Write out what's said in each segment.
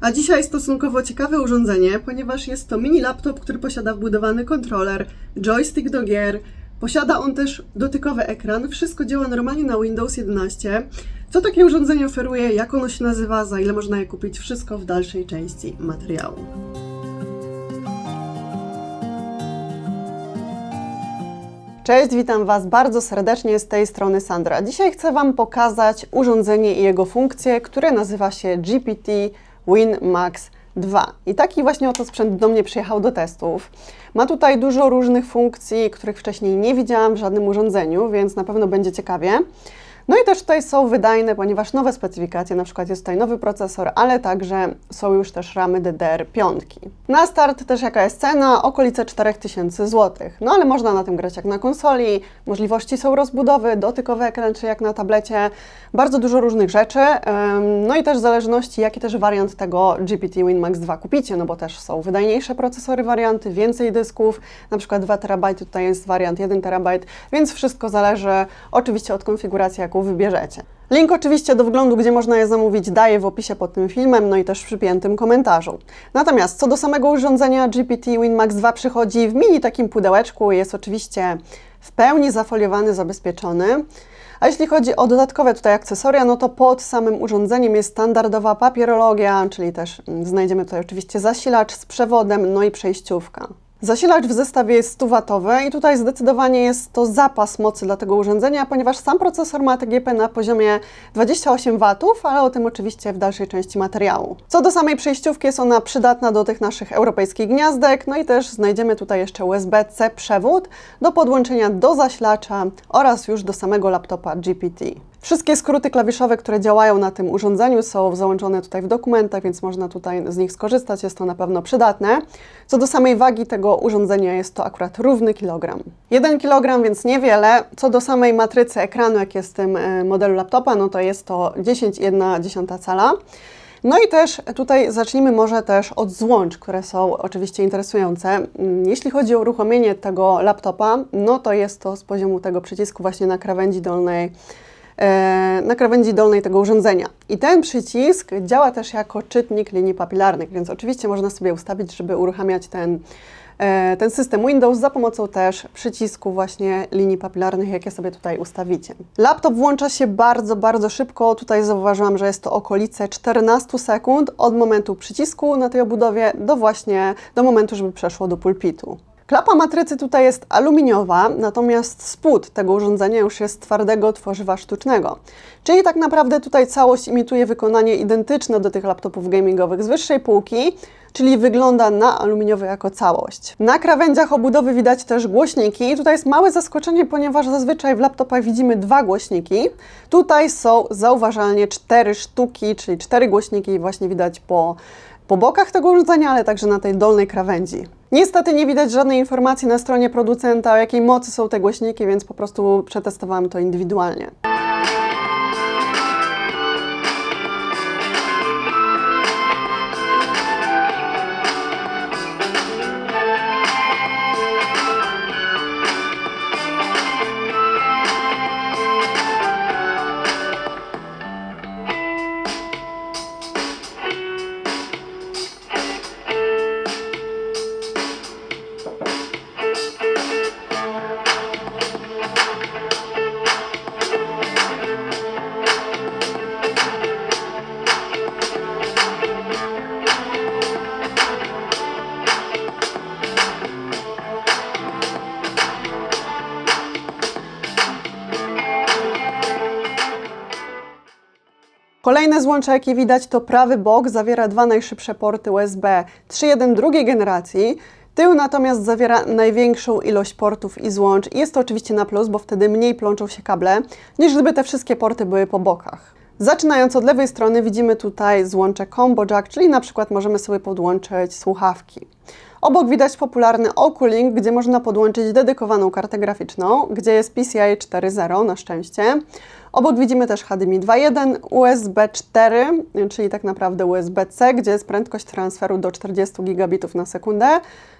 A dzisiaj stosunkowo ciekawe urządzenie, ponieważ jest to mini laptop, który posiada wbudowany kontroler, joystick do gier, posiada on też dotykowy ekran, wszystko działa normalnie na Windows 11. Co takie urządzenie oferuje, jak ono się nazywa, za ile można je kupić, wszystko w dalszej części materiału. Cześć, witam Was bardzo serdecznie z tej strony Sandra. Dzisiaj chcę Wam pokazać urządzenie i jego funkcję, które nazywa się GPT Win Max 2. I taki właśnie oto sprzęt do mnie przyjechał do testów. Ma tutaj dużo różnych funkcji, których wcześniej nie widziałam w żadnym urządzeniu, więc na pewno będzie ciekawie. No i też tutaj są wydajne, ponieważ nowe specyfikacje, na przykład jest tutaj nowy procesor, ale także są już też ramy DDR5. Na start też jaka jest cena? Okolice 4000 zł. No ale można na tym grać jak na konsoli, możliwości są rozbudowy, dotykowy ekran czy jak na tablecie, bardzo dużo różnych rzeczy. No i też w zależności jaki też wariant tego GPT Win Max 2 kupicie, no bo też są wydajniejsze procesory warianty, więcej dysków, na przykład 2 TB, tutaj jest wariant 1 TB, więc wszystko zależy oczywiście od konfiguracji, jaką wybierzecie. Link oczywiście do wglądu, gdzie można je zamówić, daję w opisie pod tym filmem, no i też w przypiętym komentarzu. Natomiast co do samego urządzenia, GPT Win Max 2 przychodzi w mini takim pudełeczku, jest oczywiście w pełni zafoliowany, zabezpieczony. A jeśli chodzi o dodatkowe tutaj akcesoria, no to pod samym urządzeniem jest standardowa papierologia, czyli też mm, znajdziemy tutaj oczywiście zasilacz z przewodem, no i przejściówka. Zasilacz w zestawie jest 100W i tutaj zdecydowanie jest to zapas mocy dla tego urządzenia, ponieważ sam procesor ma TGP na poziomie 28 W, ale o tym oczywiście w dalszej części materiału. Co do samej przejściówki, jest ona przydatna do tych naszych europejskich gniazdek, no i też znajdziemy tutaj jeszcze USB-C przewód do podłączenia do zasilacza oraz już do samego laptopa GPT. Wszystkie skróty klawiszowe, które działają na tym urządzeniu są załączone tutaj w dokumentach, więc można tutaj z nich skorzystać, jest to na pewno przydatne. Co do samej wagi tego urządzenia jest to akurat równy kilogram. 1 kg, więc niewiele. Co do samej matrycy ekranu, jak jest w tym e, modelu laptopa, no to jest to 10,1 cala. No i też tutaj zacznijmy może też od złącz, które są oczywiście interesujące. Mm, Jeśli chodzi o uruchomienie tego laptopa, no to jest to z poziomu tego przycisku właśnie na krawędzi dolnej na krawędzi dolnej tego urządzenia. I ten przycisk działa też jako czytnik linii papilarnych, więc oczywiście można sobie ustawić, żeby uruchamiać ten, e, ten system Windows za pomocą też przycisku właśnie linii papilarnych, jakie sobie tutaj ustawicie. Laptop włącza się bardzo, bardzo szybko. Tutaj zauważyłam, że jest to okolice 14 sekund od momentu przycisku na tej obudowie do właśnie do momentu, żeby przeszło do pulpitu. Klapa matrycy tutaj jest aluminiowa, natomiast spód tego urządzenia już jest twardego tworzywa sztucznego. Czyli tak naprawdę tutaj całość imituje wykonanie identyczne do tych laptopów gamingowych z wyższej półki, czyli wygląda na aluminiowy jako całość. Na krawędziach obudowy widać też głośniki. Tutaj jest małe zaskoczenie, ponieważ zazwyczaj w laptopach widzimy dwa głośniki. Tutaj są zauważalnie cztery sztuki, czyli cztery głośniki właśnie widać po po bokach tego urządzenia, ale także na tej dolnej krawędzi. Niestety nie widać żadnej informacji na stronie producenta, o jakiej mocy są te głośniki, więc po prostu przetestowałam to indywidualnie. Kolejne złącze, jakie widać, to prawy bok zawiera dwa najszybsze porty USB 3.1 drugiej generacji. Tył natomiast zawiera największą ilość portów i złącz. I jest to oczywiście na plus, bo wtedy mniej plączą się kable, niż gdyby te wszystkie porty były po bokach. Zaczynając od lewej strony widzimy tutaj złącze combo jack, czyli na przykład możemy sobie podłączyć słuchawki. Obok widać popularny Oculink, gdzie można podłączyć dedykowaną kartę graficzną, gdzie jest PCI 4.0 na szczęście. Obok widzimy też HDMI 2.1, USB 4, czyli tak naprawdę USB-C, gdzie jest prędkość transferu do 40 gigabitów na sekundę.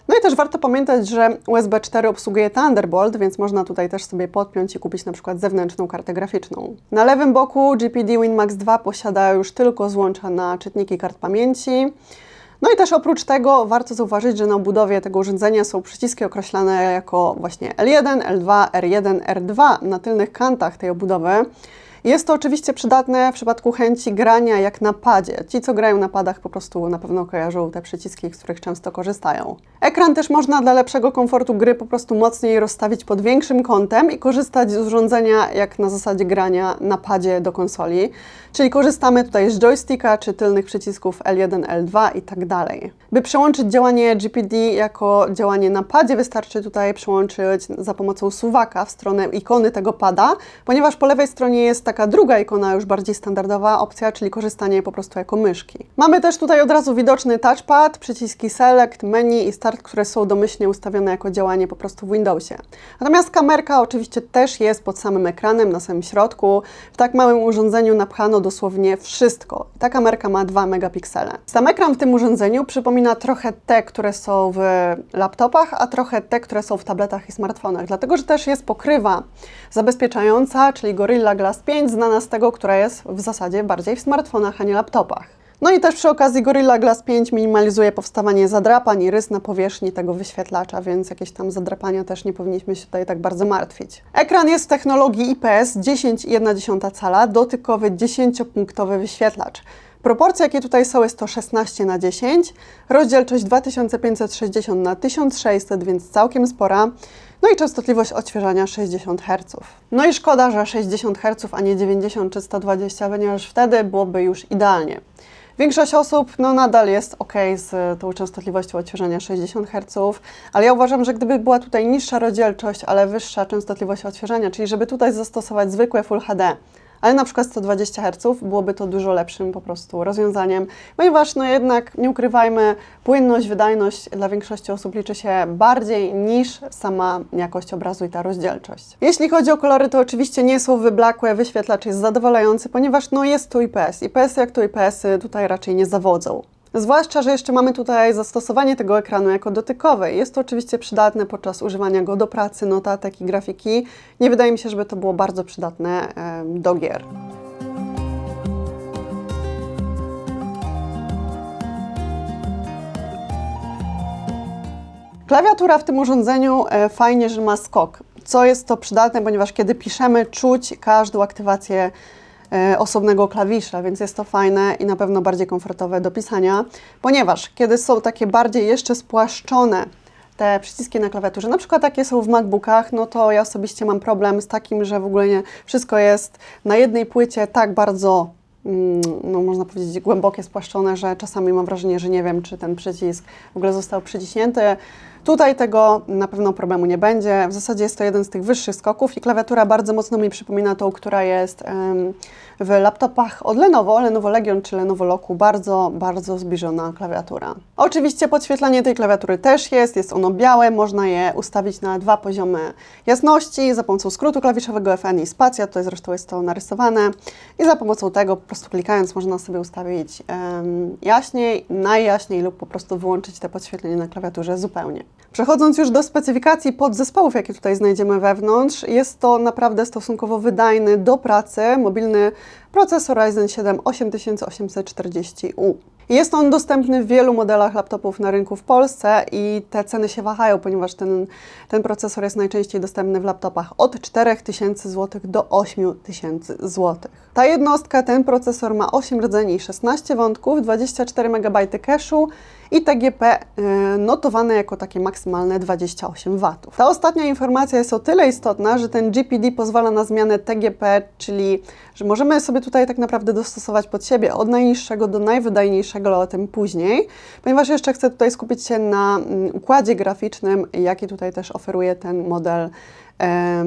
No i też warto pamiętać, że USB 4 obsługuje Thunderbolt, więc można tutaj też sobie podpiąć i kupić na przykład zewnętrzną kartę graficzną. Na lewym boku GPD WinMax 2 posiada już tylko złącza na czytniki kart pamięci. No i też oprócz tego warto zauważyć, że na obudowie tego urządzenia są przyciski określane jako właśnie L1, L2, R1, R2 na tylnych kantach tej obudowy. Jest to oczywiście przydatne w przypadku chęci grania jak na padzie. Ci, co grają na padach, po prostu na pewno kojarzą te przyciski, z których często korzystają. Ekran też można dla lepszego komfortu gry po prostu mocniej rozstawić pod większym kątem i korzystać z urządzenia jak na zasadzie grania na padzie do konsoli. Czyli korzystamy tutaj z joysticka czy tylnych przycisków L1, L2 i tak dalej. By przełączyć działanie GPD jako działanie na padzie, wystarczy tutaj przełączyć za pomocą suwaka w stronę ikony tego pada, ponieważ po lewej stronie jest taka druga ikona, już bardziej standardowa opcja, czyli korzystanie po prostu jako myszki. Mamy też tutaj od razu widoczny touchpad, przyciski Select, Menu i Start, które są domyślnie ustawione jako działanie po prostu w Windowsie. Natomiast kamerka oczywiście też jest pod samym ekranem, na samym środku. W tak małym urządzeniu napchano dosłownie wszystko. Ta kamerka ma 2 megapiksele. Sam ekran w tym urządzeniu przypomina trochę te, które są w laptopach, a trochę te, które są w tabletach i smartfonach, dlatego że też jest pokrywa zabezpieczająca, czyli Gorilla Glass 5, znana z tego, która jest w zasadzie bardziej w smartfonach, a nie laptopach. No i też przy okazji Gorilla Glass 5 minimalizuje powstawanie zadrapań i rys na powierzchni tego wyświetlacza, więc jakieś tam zadrapania też nie powinniśmy się tutaj tak bardzo martwić. Ekran jest w technologii IPS 10,1 cala, dotykowy 10-punktowy wyświetlacz. Proporcje, jakie tutaj są, jest to 16 na 10, rozdzielczość 2560 na 1600, więc całkiem spora. No i częstotliwość odświeżania 60 Hz. No i szkoda, że 60 Hz, a nie 90 czy 120, ponieważ wtedy byłoby już idealnie. Większość osób no, nadal jest ok z tą częstotliwością odświeżania 60 Hz, ale ja uważam, że gdyby była tutaj niższa rozdzielczość, ale wyższa częstotliwość odświeżania, czyli żeby tutaj zastosować zwykłe Full HD, ale na przykład 120 Hz byłoby to dużo lepszym po prostu rozwiązaniem, ponieważ no jednak nie ukrywajmy, płynność, wydajność dla większości osób liczy się bardziej niż sama jakość obrazu i ta rozdzielczość. Jeśli chodzi o kolory, to oczywiście nie są wyblakłe, wyświetlacz jest zadowalający, ponieważ no jest tu IPS. IPS jak to IPS-y tutaj raczej nie zawodzą. Zwłaszcza, że jeszcze mamy tutaj zastosowanie tego ekranu jako dotykowe. Jest to oczywiście przydatne podczas używania go do pracy, notatek i grafiki. Nie wydaje mi się, żeby to było bardzo przydatne do gier. Klawiatura w tym urządzeniu e, fajnie, że ma skok. Co jest to przydatne, ponieważ kiedy piszemy, czuć każdą aktywację osobnego klawisza, więc jest to fajne i na pewno bardziej komfortowe do pisania, ponieważ kiedy są takie bardziej jeszcze spłaszczone te przyciski na klawiaturze, na przykład takie są w MacBookach, no to ja osobiście mam problem z takim, że w ogóle nie wszystko jest na jednej płycie tak bardzo mm, no można powiedzieć, głębokie, spłaszczone, że czasami mam wrażenie, że nie wiem, czy ten przycisk w ogóle został przyciśnięty. Tutaj tego na pewno problemu nie będzie. W zasadzie jest to jeden z tych wyższych skoków i klawiatura bardzo mocno mi przypomina tą, która jest w laptopach od Lenovo, Lenovo Legion czy Lenovo Loku. Bardzo, bardzo zbliżona klawiatura. Oczywiście podświetlenie tej klawiatury też jest, jest ono białe, można je ustawić na dwa poziomy jasności za pomocą skrótu klawiszowego FN i spacja, tutaj zresztą jest to narysowane i za pomocą tego po prostu klikając można sobie ustawić jaśniej, najjaśniej lub po prostu wyłączyć te podświetlenie na klawiaturze zupełnie. Przechodząc już do specyfikacji podzespołów, jakie tutaj znajdziemy wewnątrz, jest to naprawdę stosunkowo wydajny do pracy mobilny procesor Ryzen 7 8840U. Jest on dostępny w wielu modelach laptopów na rynku w Polsce i te ceny się wahają, ponieważ ten, ten procesor jest najczęściej dostępny w laptopach od 4000 zł do 8000 zł. Ta jednostka, ten procesor ma 8 rdzeni i 16 wątków, 24 MB cache'u i TGP y, notowane jako takie maksymalne 28 W. Ta ostatnia informacja jest o tyle istotna, że ten GPD pozwala na zmianę TGP, czyli że możemy sobie tutaj tak naprawdę dostosować pod siebie od najniższego do najwydajniejszego, ale o tym później, ponieważ jeszcze chcę tutaj skupić się na mm, układzie graficznym, jaki tutaj też oferuje ten model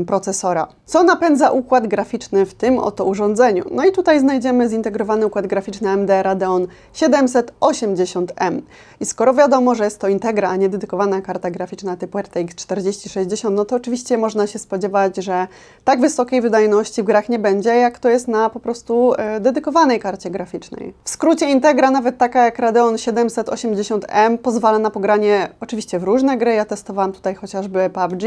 procesora. Co napędza układ graficzny w tym oto urządzeniu? No i tutaj znajdziemy zintegrowany układ graficzny AMD Radeon 780M. I skoro wiadomo, że jest to Integra, a nie dedykowana karta graficzna typu RTX 4060, no to oczywiście można się spodziewać, że tak wysokiej wydajności w grach nie będzie, jak to jest na po prostu e, dedykowanej karcie graficznej. W skrócie Integra, nawet taka jak Radeon 780M, pozwala na pogranie oczywiście w różne gry. Ja testowałam tutaj chociażby PUBG,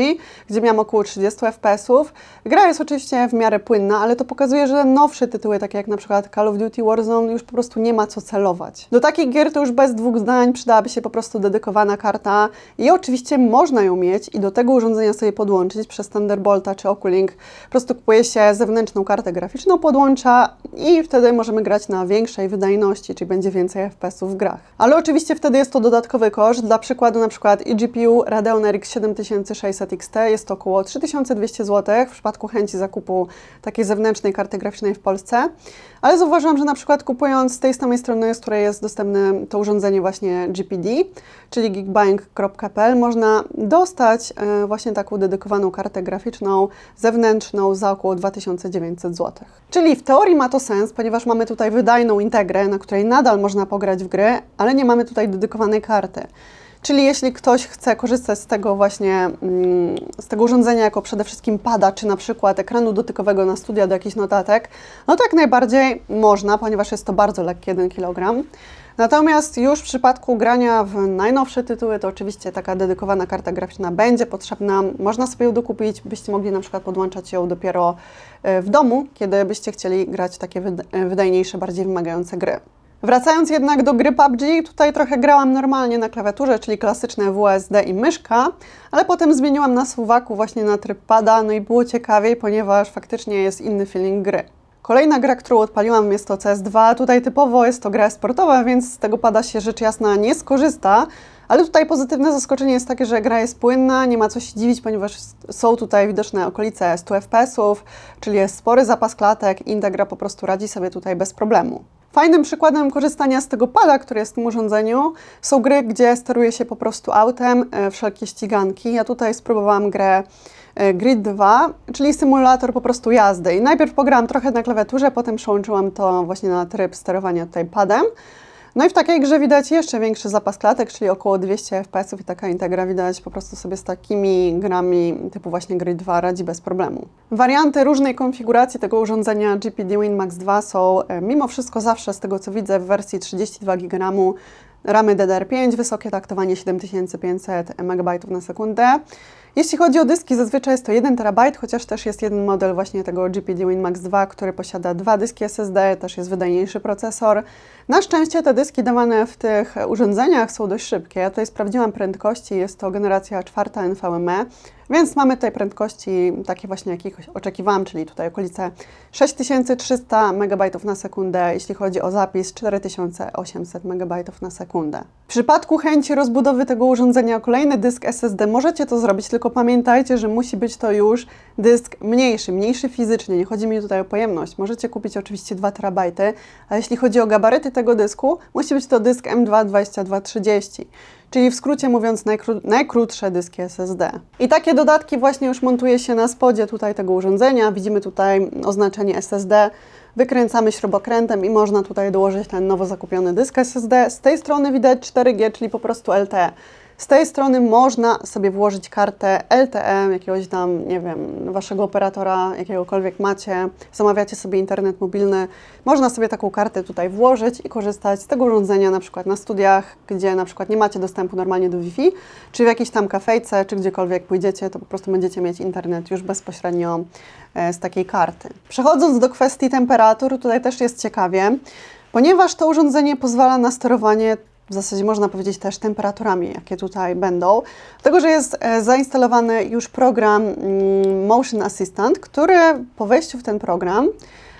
gdzie miałam około 30 FPS-ów. Gra jest oczywiście w miarę płynna, ale to pokazuje, że nowsze tytuły, takie jak na przykład Call of Duty Warzone, już po prostu nie ma co celować. Do takich gier to już bez dwóch zdań przydałaby się po prostu dedykowana karta i oczywiście można ją mieć i do tego urządzenia sobie podłączyć przez Thunderbolta czy Oculink. Po prostu kupuje się zewnętrzną kartę graficzną, podłącza i wtedy możemy grać na większej wydajności, czyli będzie więcej FPS-ów w grach. Ale oczywiście wtedy jest to dodatkowy koszt. Dla przykładu na przykład eGPU Radeon RX 7600 XT jest to około 3200 zł w przypadku chęci zakupu takiej zewnętrznej karty graficznej w Polsce. Ale zauważyłam, że na przykład kupując z tej samej strony, z której jest dostępne to urządzenie właśnie GPD, czyli geekbuying.pl, można dostać e, właśnie taką dedykowaną kartę graficzną zewnętrzną za około 2900 zł. Czyli w teorii ma to sens, ponieważ mamy tutaj wydajną integrę, na której nadal można pograć w gry, ale nie mamy tutaj dedykowanej karty. Czyli jeśli ktoś chce korzystać z tego właśnie, mm, z tego urządzenia jako przede wszystkim pada, czy na przykład ekranu dotykowego na studia do jakichś notatek, no to jak najbardziej można, ponieważ jest to bardzo lekkie 1 kg. Natomiast już w przypadku grania w najnowsze tytuły, to oczywiście taka dedykowana karta graficzna będzie potrzebna. Można sobie ją dokupić, byście mogli na przykład podłączać ją dopiero e, w domu, kiedy byście chcieli grać w takie wyd- wydajniejsze, bardziej wymagające gry. Wracając jednak do gry PUBG, tutaj trochę grałam normalnie na klawiaturze, czyli klasyczne WSD i myszka, ale potem zmieniłam na suwaku właśnie na tryb pada, no i było ciekawiej, ponieważ faktycznie jest inny feeling gry. Kolejna gra, którą odpaliłam jest to CS2. Tutaj typowo jest to gra sportowa, więc z tego pada się rzecz jasna nie skorzysta. Ale tutaj pozytywne zaskoczenie jest takie, że gra jest płynna, nie ma co się dziwić, ponieważ są tutaj widoczne okolice 100 FPS-ów, czyli jest spory zapas klatek i Integra po prostu radzi sobie tutaj bez problemu. Fajnym przykładem korzystania z tego pada, który jest w tym urządzeniu, są gry, gdzie steruje się po prostu autem, e, wszelkie ściganki. Ja tutaj spróbowałam grę e, Grid 2, czyli symulator po prostu jazdy. I najpierw pograłam trochę na klawiaturze, potem przełączyłam to właśnie na tryb sterowania tutaj padem. No i w takiej grze widać jeszcze większy zapas klatek, czyli około 200 fps i taka integra widać po prostu sobie z takimi grami typu właśnie Grid 2 radzi bez problemu. Warianty różnej konfiguracji tego urządzenia GPD Win Max 2 są e, mimo wszystko zawsze z tego co widzę w wersji 32 GB ramy DDR5, wysokie taktowanie 7500 MB na sekundę. Jeśli chodzi o dyski, zazwyczaj jest to 1 TB, chociaż też jest jeden model właśnie tego GPD Win Max 2, który posiada dwa dyski SSD, też jest wydajniejszy procesor. Na szczęście te dyski dawane w tych urządzeniach są dość szybkie. Ja tutaj sprawdziłam prędkości, jest to generacja czwarta NVMe, więc mamy tutaj prędkości takie właśnie, jakich oczekiwałam, czyli tutaj okolice 6300 MB na sekundę, jeśli chodzi o zapis 4800 MB na sekundę. W przypadku chęci rozbudowy tego urządzenia o kolejny dysk SSD możecie to zrobić, tylko pamiętajcie, że musi być to już dysk mniejszy, mniejszy fizycznie, nie chodzi mi tutaj o pojemność. Możecie kupić oczywiście 2 TB, a jeśli chodzi o gabaryty tego dysku, musi być to dysk M2 2230 czyli w skrócie mówiąc najkró najkrótsze dyski SSD. I takie dodatki właśnie już montuje się na spodzie tutaj tego urządzenia. Widzimy tutaj oznaczenie SSD. Wykręcamy śrubokrętem i można tutaj dołożyć ten nowo zakupiony dysk SSD. Z tej strony widać 4G, czyli po prostu LTE. Z tej strony można sobie włożyć kartę LTE, jakiegoś tam, nie wiem, waszego operatora, jakiegokolwiek macie, zamawiacie sobie internet mobilny, można sobie taką kartę tutaj włożyć i korzystać z tego urządzenia na przykład na studiach, gdzie na przykład nie macie dostępu normalnie do Wi-Fi, czy w jakiejś tam kafejce, czy gdziekolwiek pójdziecie, to po prostu będziecie mieć internet już bezpośrednio e, z takiej karty. Przechodząc do kwestii temperatur, tutaj też jest ciekawie, ponieważ to urządzenie pozwala na sterowanie w zasadzie można powiedzieć też temperaturami, jakie tutaj będą. Dlatego, że jest e, zainstalowany już program mm, Motion Assistant, który po wejściu w ten program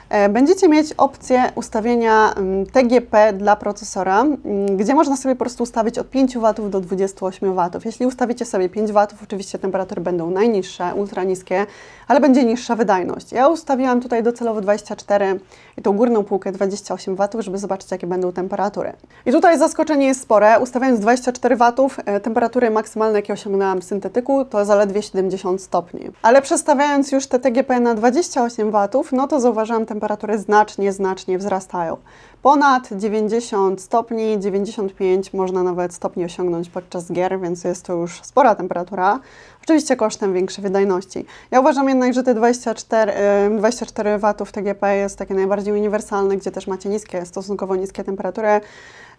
e, będziecie mieć opcję ustawienia mm, TGP dla procesora, mm, gdzie można sobie po prostu ustawić od 5 W do 28 W. Jeśli ustawicie sobie 5 W, oczywiście temperatury będą najniższe, ultra niskie, ale będzie niższa wydajność. Ja ustawiłam tutaj docelowo 24 i tą górną półkę 28 W, żeby zobaczyć, jakie będą temperatury. I tutaj zaskoczenie jest spore. Ustawiając 24 W, e, temperatury maksymalne, jakie osiągnęłam w syntetyku, to zaledwie 70 stopni. Ale przestawiając już te TGP na 28 W, no to zauważyłam, temperatury znacznie, znacznie wzrastają. Ponad 90 stopni, 95 można nawet stopni osiągnąć podczas gier, więc jest to już spora temperatura. Oczywiście kosztem większej wydajności. Ja uważam jednak, że te 24, e, 24 W TGP jest takie najbardziej uniwersalne, gdzie też macie niskie, stosunkowo niskie temperatury.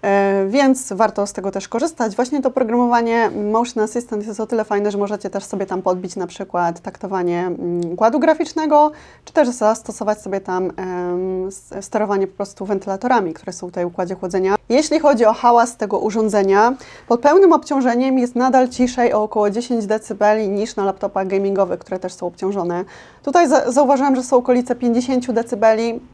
E, Więc warto z tego też korzystać. Właśnie to programowanie Motion Assistant jest o tyle fajne, że możecie też sobie tam podbić na przykład taktowanie mm, układu graficznego, czy też zastosować sobie tam sterowanie po prostu wentylatorami, które są tutaj w układzie chłodzenia. Jeśli chodzi o hałas tego urządzenia, pod pełnym obciążeniem jest nadal ciszej o około 10 dB niż na laptopach gamingowych, które też są obciążone. Tutaj za- zauważyłam, że są okolice 50 dB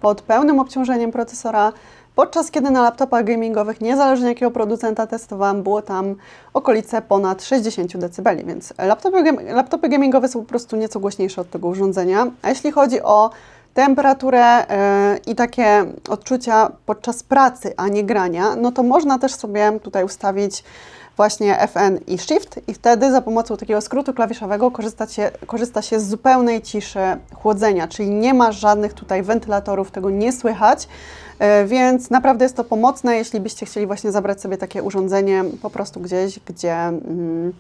pod pełnym obciążeniem procesora. Podczas kiedy na laptopach gamingowych, niezależnie jakiego producenta testowałam, było tam okolice ponad 60 dB, więc laptopy, laptopy gamingowe są po prostu nieco głośniejsze od tego urządzenia. A jeśli chodzi o temperaturę e, i takie odczucia podczas pracy, a nie grania, no to można też sobie tutaj ustawić właśnie FN i Shift i wtedy za pomocą takiego skrótu klawiszowego korzysta się, korzysta się z zupełnej ciszy chłodzenia, czyli nie ma żadnych tutaj wentylatorów, tego nie słychać, e, więc naprawdę jest to pomocne, jeśli byście chcieli właśnie zabrać sobie takie urządzenie po prostu gdzieś, gdzie... Mm,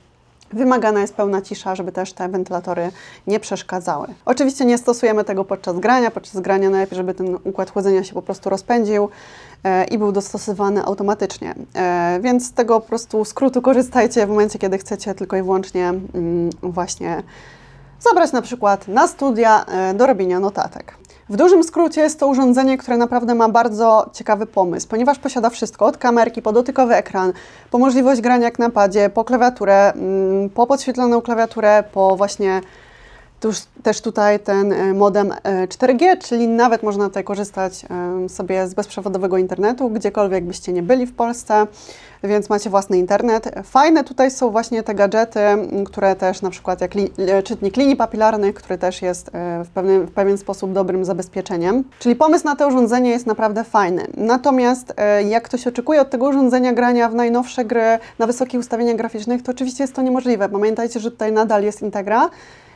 Wymagana jest pełna cisza, żeby też te wentylatory nie przeszkadzały. Oczywiście nie stosujemy tego podczas grania. Podczas grania najlepiej, żeby ten układ chłodzenia się po prostu rozpędził i był dostosowany automatycznie. E, więc z tego po prostu skrótu korzystajcie w momencie, kiedy chcecie tylko i wyłącznie mm, właśnie zabrać na przykład na studia e, do robienia notatek. W dużym skrócie jest to urządzenie, które naprawdę ma bardzo ciekawy pomysł, ponieważ posiada wszystko, od kamerki po dotykowy ekran, po możliwość grania jak na padzie, po klawiaturę, mm, po podświetloną klawiaturę, po właśnie tuż, też tutaj ten e, modem e, 4G, czyli nawet można tutaj korzystać em, sobie z bezprzewodowego internetu, gdziekolwiek byście nie byli w Polsce, więc macie własny internet. Fajne tutaj są właśnie te gadżety, które też na przykład jak li, e, czytnik linii papilarnych, który też jest e, w, pewnym, w pewien sposób dobrym zabezpieczeniem. Czyli pomysł na to urządzenie jest naprawdę fajny. Natomiast e, jak ktoś oczekuje od tego urządzenia grania w najnowsze gry na wysokich ustawieniach graficznych, to oczywiście jest to niemożliwe. Pamiętajcie, że tutaj nadal jest Integra,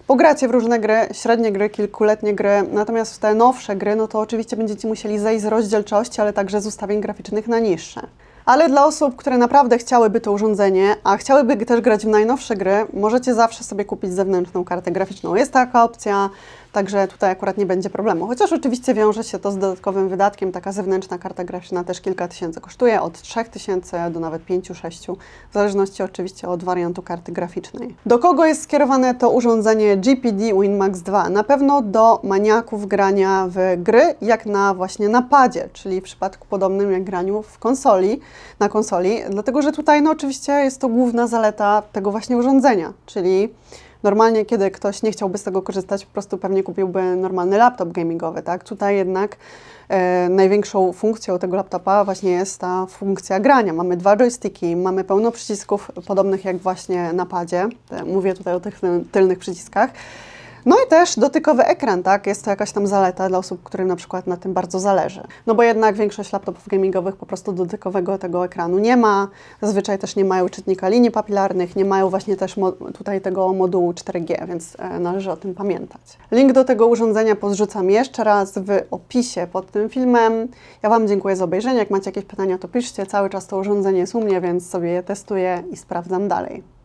Pogracie w różne gry, średnie gry, kilkuletnie gry, natomiast w te nowsze gry, no to oczywiście będziecie musieli zejść z rozdzielczości, ale także z ustawień graficznych na niższe. Ale dla osób, które naprawdę chciałyby to urządzenie, a chciałyby też grać w najnowsze gry, możecie zawsze sobie kupić zewnętrzną kartę graficzną. Jest taka opcja, także tutaj akurat nie będzie problemu. Chociaż oczywiście wiąże się to z dodatkowym wydatkiem. Taka zewnętrzna karta graficzna też kilka tysięcy kosztuje, od 3000 do nawet 5-6, w zależności oczywiście od wariantu karty graficznej. Do kogo jest skierowane to urządzenie GPD WinMax 2? Na pewno do maniaków grania w gry, jak na właśnie napadzie, czyli w przypadku podobnym jak graniu w konsoli, na konsoli, dlatego że tutaj no oczywiście jest to główna zaleta tego właśnie urządzenia, czyli Normalnie, kiedy ktoś nie chciałby z tego korzystać, po prostu pewnie kupiłby normalny laptop gamingowy, tak? Tutaj jednak e, największą funkcją tego laptopa właśnie jest ta funkcja grania. Mamy dwa joysticki, mamy pełno przycisków podobnych jak właśnie na padzie. Mówię tutaj o tych tyl- tylnych przyciskach. No i też dotykowy ekran, tak? Jest to jakaś tam zaleta dla osób, którym na przykład na tym bardzo zależy. No bo jednak większość laptopów gamingowych po prostu dotykowego tego ekranu nie ma. Zazwyczaj też nie mają czytnika linii papilarnych, nie mają właśnie też tutaj tego modułu 4G, więc e, należy o tym pamiętać. Link do tego urządzenia podrzucam jeszcze raz w opisie pod tym filmem. Ja Wam dziękuję za obejrzenie. Jak macie jakieś pytania, to piszcie. Cały czas to urządzenie jest u mnie, więc sobie je testuję i sprawdzam dalej.